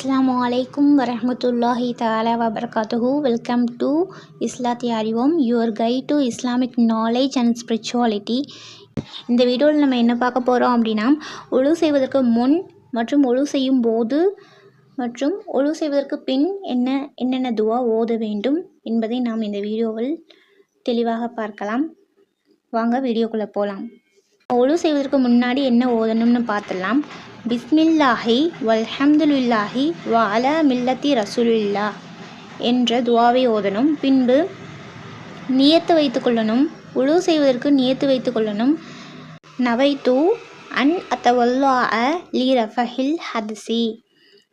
அஸ்லாம் வலைக்கும் வரமத்துல்லாஹி தாலா வபர்காத்துஹூ வெல்கம் டு இஸ்லாத்திய அறிவோம் your guide to Islamic knowledge and spirituality இந்த வீடியோவில் நம்ம என்ன பார்க்க போகிறோம் அப்படின்னா ஒழு செய்வதற்கு முன் மற்றும் ஒழு செய்யும் போது மற்றும் ஒழு செய்வதற்கு பின் என்ன என்னென்ன துவா ஓத வேண்டும் என்பதை நாம் இந்த வீடியோவில் தெளிவாக பார்க்கலாம். வாங்க வீடியோக்குள்ளே போகலாம் ஒழு செய்வதற்கு முன்னாடி என்ன ஓதணும்னு பார்த்துடலாம். பிஸ்மில்லாஹி வல்ஹம்துல்லாஹி வ அல மில்லத்தி ரசூலுல்லா என்ற துவாவை ஓதணும். பின்பு நியத்து வைத்து கொள்ளணும். உழு செய்வதற்கு நியத்து வைத்து கொள்ளணும். தூ அன் அத்தவல்லா அ லீ ரஃபஹில் ஹதசி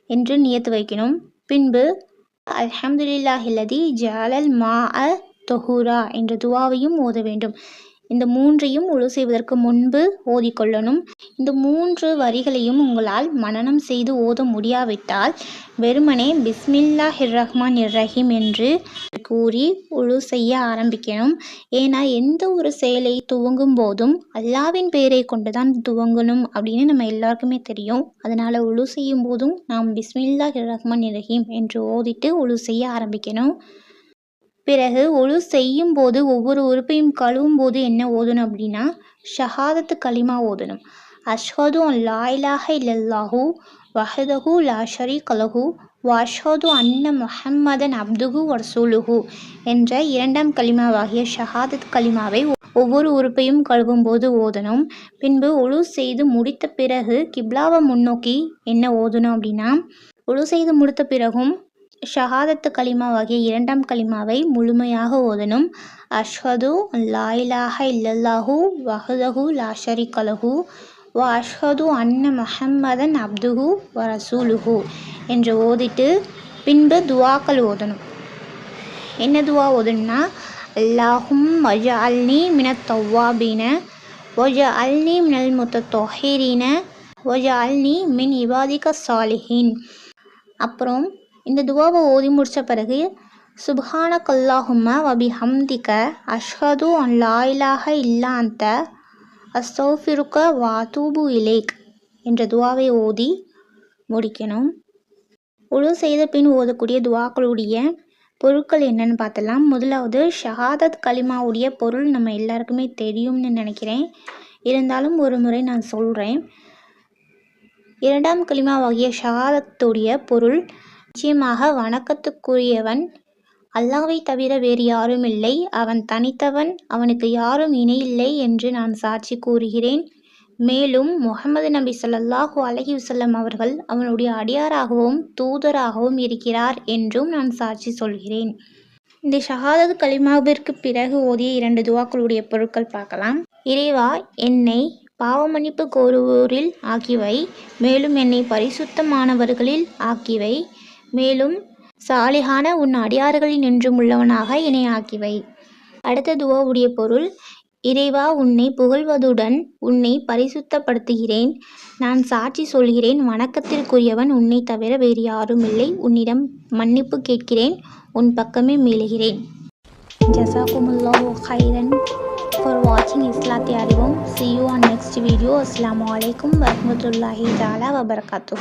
என்று நியத்து வைக்கணும். பின்பு அல்ஹம்துலில்லாஹில்லதி ஜாலல் மா அ தொஹூரா என்ற துவாவையும் ஓத வேண்டும். இந்த மூன்றையும் உழு செய்வதற்கு முன்பு ஓதிக்கொள்ளணும். இந்த மூன்று வரிகளையும் உங்களால் மனனம் செய்து ஓத முடியாவிட்டால் வெறுமனே பிஸ்மில்லா ஹிர் ரஹ்மான் இர் ரஹீம் என்று கூறி உழு செய்ய ஆரம்பிக்கணும். ஏன்னா எந்த ஒரு செயலை துவங்கும் போதும் அல்லாவின் பெயரை கொண்டு தான் துவங்கணும் அப்படின்னு நம்ம எல்லாருக்குமே தெரியும். அதனால் உழு செய்யும் போதும் நாம் பிஸ்மில்லா ஹிர் ரஹ்மான் இர் ரஹீம் என்று ஓதிட்டு உழு செய்ய ஆரம்பிக்கணும். பிறகு ஒழு செய்யும் போது ஒவ்வொரு உறுப்பையும் கழுவும் போது என்ன ஓதணும் அப்படின்னா ஷஹாதத்து களிமா ஓதணும். அஷ்ஹது அன் லா இலாஹ இல்லல்லாஹு வஹதஹு லா ஷரீக் லஹு வஷ்ஹது அன்ன முஹம்மதன் அப்துகு வர்சூலுஹு என்ற இரண்டாம் களிமாவாகிய ஷஹாதத் களிமாவை ஒவ்வொரு உறுப்பையும் கழுவும் போது ஓதணும். பின்பு ஒழு செய்து முடித்த பிறகு கிப்லாவை முன்னோக்கி என்ன ஓதணும் அப்படின்னா ஒழு செய்து முடித்த பிறகும் ஷஹாதத்து வகை இரண்டாம் களிமாவை முழுமையாக ஓதணும் அஷ்ஹது லாயிலாஹ இல்லல்லாஹு வஹதஹு லாஷரி கலஹு வ அஷ்ஹது அன்ன மஹம்மதன் அப்துஹு வ ரசூலுஹு என்று ஓதிட்டு பின்பு துவாக்கள் ஓதணும். என்ன துவா ஓதணும்னா அல்லாஹும் வஜ அல்னி மின தவ்வாபீன ஒஜ அல்னி மினல் முத்த தொஹீரீன ஒஜ அல்னி மின் இபாதிக சாலிஹீன். அப்புறம் இந்த துவாவை ஓதி முடித்த பிறகு சுபஹான கல்லாஹும வபி ஹம்திக அஷ்ஹது அன் லாயிலாக இல்லாந்த அஸ்தௌஃபிருக்க வாதூபு இலேக் என்ற துவாவை ஓதி முடிக்கணும். உழு செய்த பின் ஓதக்கூடிய துவாக்களுடைய பொருட்கள் என்னன்னு பார்த்தலாம் முதலாவது ஷஹாதத் கலிமாவுடைய பொருள் நம்ம எல்லாருக்குமே தெரியும்னு நினைக்கிறேன். இருந்தாலும் ஒரு முறை நான் சொல்கிறேன் இரண்டாம் கலிமாவாகிய ஷஹாதத்துடைய பொருள் நிச்சயமாக வணக்கத்துக்குரியவன். அல்லாவை தவிர வேறு யாரும் இல்லை அவன் தனித்தவன். அவனுக்கு யாரும் இணையில்லை என்று நான் சாட்சி கூறுகிறேன். மேலும் முகமது நபி சொல்லல்லாஹூ அலஹி வஸல்லம் அவர்கள் அவனுடைய அடியாராகவும் தூதராகவும் இருக்கிறார் என்றும் நான் சாட்சி சொல்கிறேன். இந்த ஷஹாதத் கலிமாவிற்கு பிறகு ஓதிய இரண்டு துவாக்களுடைய பொருட்கள் பார்க்கலாம். இறைவா என்னை பாவமன்னிப்பு கோருவோரில் ஆக்கிவை. மேலும் என்னை பரிசுத்தமானவர்களில் ஆக்கிவை. மேலும் சாலிகான உன் அடியார்களில் நின்றும் உள்ளவனாக என்னை ஆக்கிவை. அடுத்த துவாவுடைய பொருள் இறைவா உன்னை புகழ்வதுடன் உன்னை பரிசுத்தப்படுத்துகிறேன். நான் சாட்சி சொல்கிறேன் வணக்கத்திற்குரியவன் உன்னை தவிர வேறு யாரும் இல்லை. உன்னிடம் மன்னிப்பு கேட்கிறேன் உன் பக்கமே மீளுகிறேன் ஜசாக்குமுல்லாஹு ஹைரன் ஃபார் வாட்சிங் இஸ்லாத்தி அறிவோம். See you on next video அஸ்லாம் வலைக்கம் வரமத்துல்லாஹி தாலா வபர்காத்து